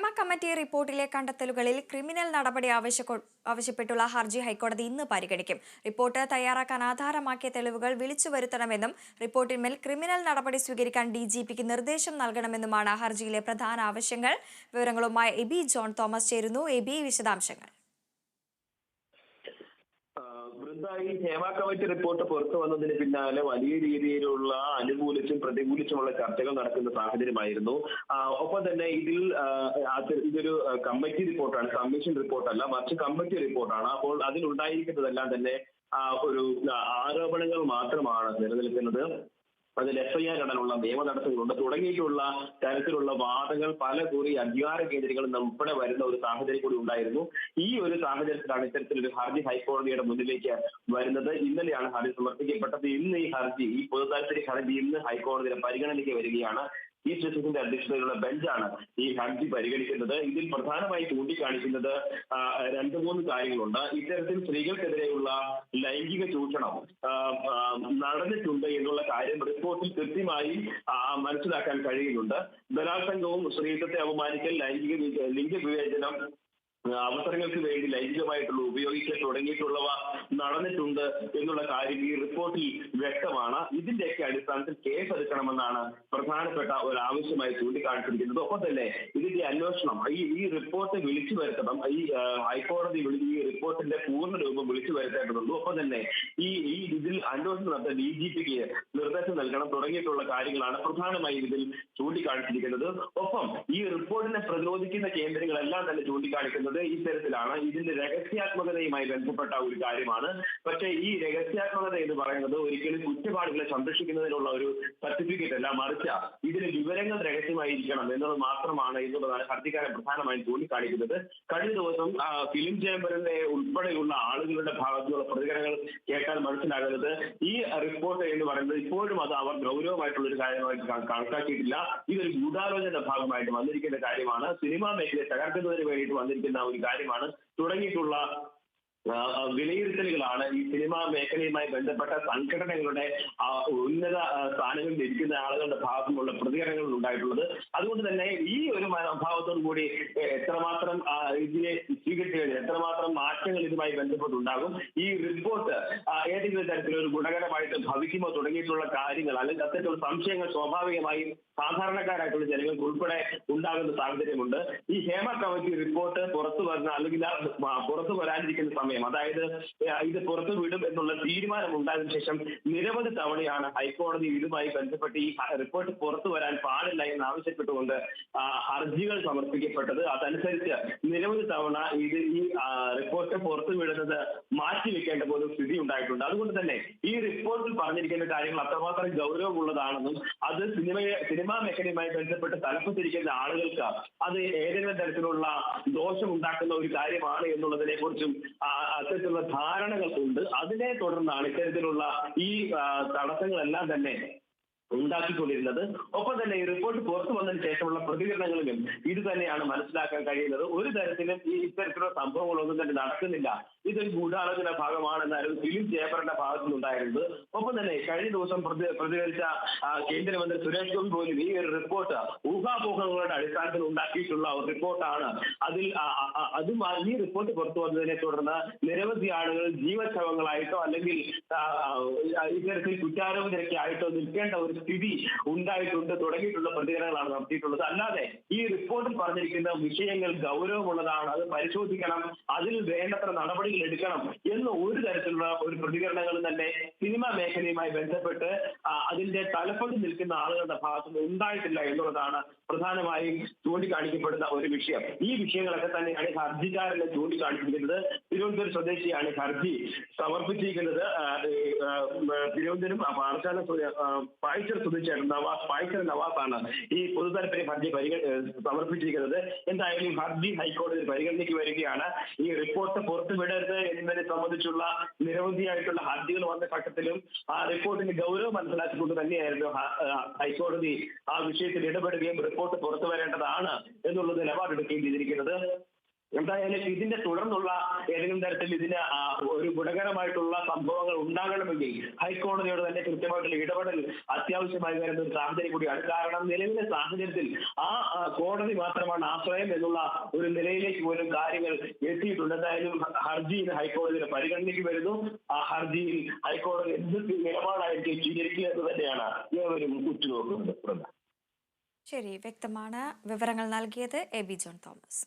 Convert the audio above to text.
Hema committee റിപ്പോർട്ടിലെ കണ്ടെത്തലുകളിൽ criminal നടപടി ആവശ്യപ്പെട്ടുള്ള ഹർജി ഹൈക്കോടതി ഇന്ന് പരിഗണിക്കും. റിപ്പോർട്ട് തയ്യാറാക്കാൻ ആധാരമാക്കിയ തെളിവുകൾ വിളിച്ചു വരുത്തണമെന്നും റിപ്പോർട്ടിന്മേൽ ക്രിമിനൽ നടപടി സ്വീകരിക്കാൻ ഡി നിർദ്ദേശം നൽകണമെന്നുമാണ് ഹർജിയിലെ പ്രധാന ആവശ്യങ്ങൾ. വിവരങ്ങളുമായി എബി ജോൺ തോമസ് ചേരുന്നു. എബി വിശദാംശങ്ങൾ. വൃന്ദ ഈ ഹേമ കമ്മിറ്റി റിപ്പോർട്ട് പുറത്തു വന്നതിന് പിന്നാലെ വലിയ രീതിയിലുള്ള അനുകൂലിച്ചും പ്രതികൂലിച്ചുമുള്ള ചർച്ചകൾ നടക്കുന്ന സാഹചര്യമായിരുന്നു. ഒപ്പം തന്നെ ഇതിൽ ഇതൊരു കമ്മിറ്റി റിപ്പോർട്ടാണ് കമ്മീഷൻ റിപ്പോർട്ടല്ല മറിച്ച് കമ്മിറ്റി റിപ്പോർട്ടാണ്. അപ്പോൾ അതിലുണ്ടായിരിക്കുന്നതെല്ലാം തന്നെ ഒരു ആരോപണങ്ങൾ മാത്രമാണ് നിലനിൽക്കുന്നത്. അതിൽ എഫ്ഐആർ ഇടാനുള്ള നിയമ തടസ്സങ്ങളുണ്ട് തുടങ്ങിയിട്ടുള്ള തരത്തിലുള്ള വാദങ്ങൾ പല കൂറി അധികാര കേന്ദ്രങ്ങളിൽ ഉൾപ്പെടെ വരുന്ന ഒരു സാഹചര്യം കൂടി ഉണ്ടായിരുന്നു. ഈ ഒരു സാഹചര്യത്തിലാണ് ഇത്തരത്തിലൊരു ഹർജി ഹൈക്കോടതിയുടെ മുന്നിലേക്ക് വരുന്നത്. ഇന്നലെയാണ് ഹർജി സമർപ്പിക്കപ്പെട്ടത്. ഇന്ന് ഈ ഹർജി ഈ പൊതു താല്പര്യ ഹർജി ഇന്ന് ഹൈക്കോടതിയുടെ പരിഗണനയ്ക്ക് വരികയാണ്. ചീഫ് ജസ്റ്റിസിന്റെ അധ്യക്ഷതയിലുള്ള ബെഞ്ചാണ് ഈ ഹർജി പരിഗണിക്കുന്നത്. ഇതിൽ പ്രധാനമായി ചൂണ്ടിക്കാണിക്കുന്നത് രണ്ടു മൂന്ന് കാര്യങ്ങളുണ്ട്. ഇത്തരത്തിൽ സ്ത്രീകൾക്കെതിരെയുള്ള ലൈംഗിക ചൂഷണം നടന്നിട്ടുണ്ട് എന്നുള്ള കാര്യം റിപ്പോർട്ടിൽ കൃത്യമായി മനസ്സിലാക്കാൻ കഴിയുന്നുണ്ട്. ബലാത്സംഗവും സ്ത്രീത്വത്തെ അപമാനിക്കൽ ലൈംഗിക ലിംഗ ലിംഗവിവേചനം ആ, അവസരങ്ങൾക്ക് വേണ്ടി ലൈംഗികമായിട്ടുള്ള ഉപയോഗിക്കാൻ തുടങ്ങിയിട്ടുള്ളവ നടന്നിട്ടുണ്ട് എന്നുള്ള കാര്യം ഈ റിപ്പോർട്ടിൽ വ്യക്തമാണ്. ഇതിന്റെയൊക്കെ അടിസ്ഥാനത്തിൽ കേസ് എടുക്കണമെന്നാണ് പ്രധാനപ്പെട്ട ഒരു ആവശ്യമായി ചൂണ്ടിക്കാണിച്ചിരിക്കുന്നത്. ഒപ്പം തന്നെ ഇതിന്റെ അന്വേഷണം ഈ ഈ റിപ്പോർട്ട് വിളിച്ചു വരുത്തണം ഈ ഹൈക്കോടതി ഈ റിപ്പോർട്ടിന്റെ പൂർണ രൂപം വിളിച്ചു വരുത്തേണ്ടതുണ്ട്. ഒപ്പം തന്നെ ഈ ഈ ഇതിൽ അന്വേഷണം നടത്താൻ ഡി ജി പിക്ക് നിർദ്ദേശം നൽകണം തുടങ്ങിയിട്ടുള്ള കാര്യങ്ങളാണ് പ്രധാനമായും ഇതിൽ ചൂണ്ടിക്കാണിച്ചിരിക്കുന്നത്. ഒപ്പം ഈ റിപ്പോർട്ടിനെ പ്രതിരോധിക്കുന്ന കേന്ദ്രങ്ങളെല്ലാം തന്നെ ചൂണ്ടിക്കാണിക്കുന്നത് ഇത്തരത്തിലാണ്. ഇതിന്റെ രഹസ്യാത്മകതയുമായി ബന്ധപ്പെട്ട ഒരു കാര്യമാണ്. പക്ഷേ ഈ രഹസ്യാത്മകത എന്ന് പറയുന്നത് ഒരിക്കലും കുറ്റപാടുകളെ സംരക്ഷിക്കുന്നതിനുള്ള ഒരു സർട്ടിഫിക്കറ്റ് അല്ല. മറിച്ച് ഇതിന് വിവരങ്ങൾ രഹസ്യമായിരിക്കണം എന്നത് മാത്രമാണ് എന്നുള്ളതാണ് ഹർജിക്കാരൻ പ്രധാനമായും ചൂണ്ടിക്കാണിക്കുന്നത്. കഴിഞ്ഞ ദിവസം ഫിലിം ചേംബറിന്റെ ഉൾപ്പെടെയുള്ള ആളുകളുടെ ഭാഗത്തുള്ള പ്രതികരണങ്ങൾ കേട്ടാൽ മനസ്സിലാകുന്നത് ഈ റിപ്പോർട്ട് എന്ന് പറയുന്നത് ഇപ്പോഴും അത് അവർ ഗൗരവമായിട്ടുള്ള ഒരു കാര്യമായി കണക്കാക്കിയിട്ടില്ല. ഇതൊരു ഗൂഢാലോചന ഭാഗമായിട്ട് വന്നിരിക്കുന്ന കാര്യമാണ്. സിനിമാ മേഖലയെ തകർക്കുന്നതിന് വേണ്ടിയിട്ട് വന്നിരിക്കുന്ന ഒരു കാര്യമാണ്. തുടങ്ങിയിട്ടുള്ള വിലയിരുത്തലുകളാണ് ഈ സിനിമാ മേഖലയുമായി ബന്ധപ്പെട്ട സംഘടനകളുടെ ഉന്നത സ്ഥാനങ്ങളിൽ ഇരിക്കുന്ന ആളുകളുടെ ഭാഗത്തുനിന്നുള്ള പ്രതികരണങ്ങൾ ഉണ്ടായിട്ടുള്ളത്. അതുകൊണ്ട് തന്നെ ഈ ഒരു മനോഭാവത്തോടു കൂടി എത്രമാത്രം ഇതിനെ സ്വീകരിച്ചു കഴിഞ്ഞാൽ എത്രമാത്രം മാറ്റങ്ങൾ ഇതുമായി ബന്ധപ്പെട്ടുണ്ടാകും. ഈ റിപ്പോർട്ട് ഏതെങ്കിലും തരത്തിലൊരു ഗുണകരമായിട്ട് ഭവിക്കുമോ തുടങ്ങിയിട്ടുള്ള കാര്യങ്ങൾ അല്ലെങ്കിൽ അത്തരത്തിലുള്ള സംശയങ്ങൾ സ്വാഭാവികമായും സാധാരണക്കാരായിട്ടുള്ള ജനങ്ങൾക്ക് ഉൾപ്പെടെ ഉണ്ടാകുന്ന സാഹചര്യമുണ്ട്. ഈ ഹേമ കമ്മിറ്റി റിപ്പോർട്ട് പുറത്തു വരുന്ന അല്ലെങ്കിൽ പുറത്തു വരാനിരിക്കുന്ന സമയം അതായത് ഇത് പുറത്തു വിടും എന്നുള്ള തീരുമാനം ഉണ്ടായതിനു ശേഷം നിരവധി തവണയാണ് ഹൈക്കോടതി ഇതുമായി ബന്ധപ്പെട്ട് ഈ റിപ്പോർട്ട് പുറത്തു വരാൻ പാടില്ല എന്ന് ആവശ്യപ്പെട്ടുകൊണ്ട് ഹർജികൾ സമർപ്പിക്കപ്പെട്ടത്. അതനുസരിച്ച് നിരവധി തവണ ഇത് ഈ റിപ്പോർട്ട് പുറത്തു വിടുന്നത് മാറ്റിവെക്കേണ്ട പോലും സ്ഥിതി ഉണ്ടായിട്ടുണ്ട്. അതുകൊണ്ട് തന്നെ ഈ റിപ്പോർട്ടിൽ പറഞ്ഞിരിക്കുന്ന കാര്യങ്ങൾ അത്രമാത്രം ഗൗരവമുള്ളതാണെന്നും അത് സിനിമയെ സിനിമാ മേഖലയുമായി ബന്ധപ്പെട്ട് തലപ്പത്തിരിക്കുന്ന ആളുകൾക്ക് അത് ഏതെങ്കിലും തരത്തിലുള്ള ദോഷം ഉണ്ടാക്കുന്ന ഒരു കാര്യമാണ് എന്നുള്ളതിനെ കുറിച്ചും അത്തരത്തിലുള്ള ധാരണകൾ ഉണ്ട് അതിനെ തുടർന്നാണ് ഇത്തരത്തിലുള്ള ഈ തടസ്സങ്ങളെല്ലാം തന്നെ ഉണ്ടാക്കിക്കൊണ്ടിരുന്നത്. ഒപ്പം തന്നെ ഈ റിപ്പോർട്ട് പുറത്തു വന്നതിന് ശേഷമുള്ള പ്രതികരണങ്ങളിലും ഇത് തന്നെയാണ് മനസ്സിലാക്കാൻ കഴിയുന്നത്. ഒരു തരത്തിലും ഈ ഇത്തരത്തിലുള്ള സംഭവങ്ങളൊന്നും തന്നെ നടക്കുന്നില്ല. ഇതൊരു ഗൂഢാലോചന ഭാഗമാണെന്നായിരുന്നു ഫിലിം ചേമ്പറിന്റെ ഭാഗത്തു നിന്നുണ്ടായിരുന്നത് ഒപ്പം തന്നെ കഴിഞ്ഞ ദിവസം പ്രതി- പ്രതികരിച്ച കേന്ദ്രമന്ത്രി സുരേഷ് ഗോപി പോലും ഈ ഒരു റിപ്പോർട്ട് ഊഹാപോഹങ്ങളുടെ അടിസ്ഥാനത്തിൽ ഉണ്ടാക്കിയിട്ടുള്ള ഒരു റിപ്പോർട്ടാണ്. അതിൽ അത് ഈ റിപ്പോർട്ട് പുറത്തു വന്നതിനെ തുടർന്ന് നിരവധി ആളുകൾ ജീവശവങ്ങളായിട്ടോ അല്ലെങ്കിൽ ഇത്തരത്തിൽ കുറ്റാരോപിതരൊക്കെ ആയിട്ടോ നിൽക്കേണ്ട ഒരു സ്ഥിതി ഉണ്ടായിട്ടുണ്ട് തുടങ്ങിയിട്ടുള്ള പ്രതികരണങ്ങളാണ് നടത്തിയിട്ടുള്ളത്. അല്ലാതെ ഈ റിപ്പോർട്ടിൽ പറഞ്ഞിരിക്കുന്ന വിഷയങ്ങൾ ഗൗരവമുള്ളതാണ്. അത് പരിശോധിക്കണം. അതിൽ വേണ്ടത്ര നടപടികൾ എടുക്കണം എന്ന് ഒരു തരത്തിലുള്ള ഒരു പ്രതികരണങ്ങളും തന്നെ സിനിമാ മേഖലയുമായി ബന്ധപ്പെട്ട് അതിന്റെ തലപ്പൊടി നിൽക്കുന്ന ആളുകളുടെ ഭാഗത്തുനിന്ന് ഉണ്ടായിട്ടില്ല എന്നുള്ളതാണ് പ്രധാനമായും ചൂണ്ടിക്കാണിക്കപ്പെടുന്ന ഒരു വിഷയം. ഈ വിഷയങ്ങളൊക്കെ തന്നെയാണ് ഹർജിക്കാരനെ ചൂണ്ടിക്കാണിച്ചിരിക്കുന്നത്. തിരുവനന്തപുരം സ്വദേശിയാണ് ഹർജി സമർപ്പിച്ചിരിക്കുന്നത്. തിരുവനന്തപുരം പാറശാല പായ്ച്ചർ സ്വദേശിയാണ് നവാസ് പായ്ച്ചർ നവാസാണ് ഈ പൊതു താല്പര്യ ഹർജി പരിഗ- സമർപ്പിച്ചിരിക്കുന്നത്. എന്തായാലും ഹർജി ഹൈക്കോടതി പരിഗണനയ്ക്ക് വരികയാണ്. ഈ റിപ്പോർട്ട് പുറത്തുവിടരുത് എന്നതിനെ സംബന്ധിച്ചുള്ള നിരവധിയായിട്ടുള്ള ഹർജികൾ വന്ന ഘട്ടത്തിലും ആ റിപ്പോർട്ടിന്റെ ഗൗരവം മനസ്സിലാക്കിക്കൊണ്ട് തന്നെയായിരുന്നു ഹൈക്കോടതി ആ വിഷയത്തിൽ ഇടപെടുകയും റിപ്പോർട്ട് പുറത്തു വരേണ്ടതാണ് എന്നുള്ളത് നിലപാടെടുക്കുകയും ചെയ്തിരിക്കുന്നത്. എന്തായാലും ഇതിന്റെ തുടർന്നുള്ള ഏതെങ്കിലും തരത്തിൽ ഇതിന് ഒരു ഗുണകരമായിട്ടുള്ള സംഭവങ്ങൾ ഉണ്ടാകണമെങ്കിൽ ഹൈക്കോടതിയോട് തന്നെ കൃത്യമായിട്ടുള്ള ഇടപെടൽ അത്യാവശ്യമായി വരുന്ന ഒരു സാഹചര്യം കൂടിയാണ് കാരണം നിലവിലെ സാഹചര്യത്തിൽ ആ കോടതി മാത്രമാണ് ആശ്രയം എന്നുള്ള ഒരു നിലയിലേക്ക് പോലും കാര്യങ്ങൾ എത്തിയിട്ടുണ്ട്. എന്തായാലും ഹർജി ഹൈക്കോടതിയുടെ പരിഗണനയ്ക്ക് വരുന്നു. ആ ഹർജിയിൽ ഹൈക്കോടതി എന്ത് നിലപാടായിരിക്കും സ്വീകരിക്കുക എന്ന് തന്നെയാണ് ഏവരും ഉറ്റുനോക്കുന്നത്. ശരി വ്യക്തമാണ് വിവരങ്ങൾ നൽകിയത്. A B John Thomas.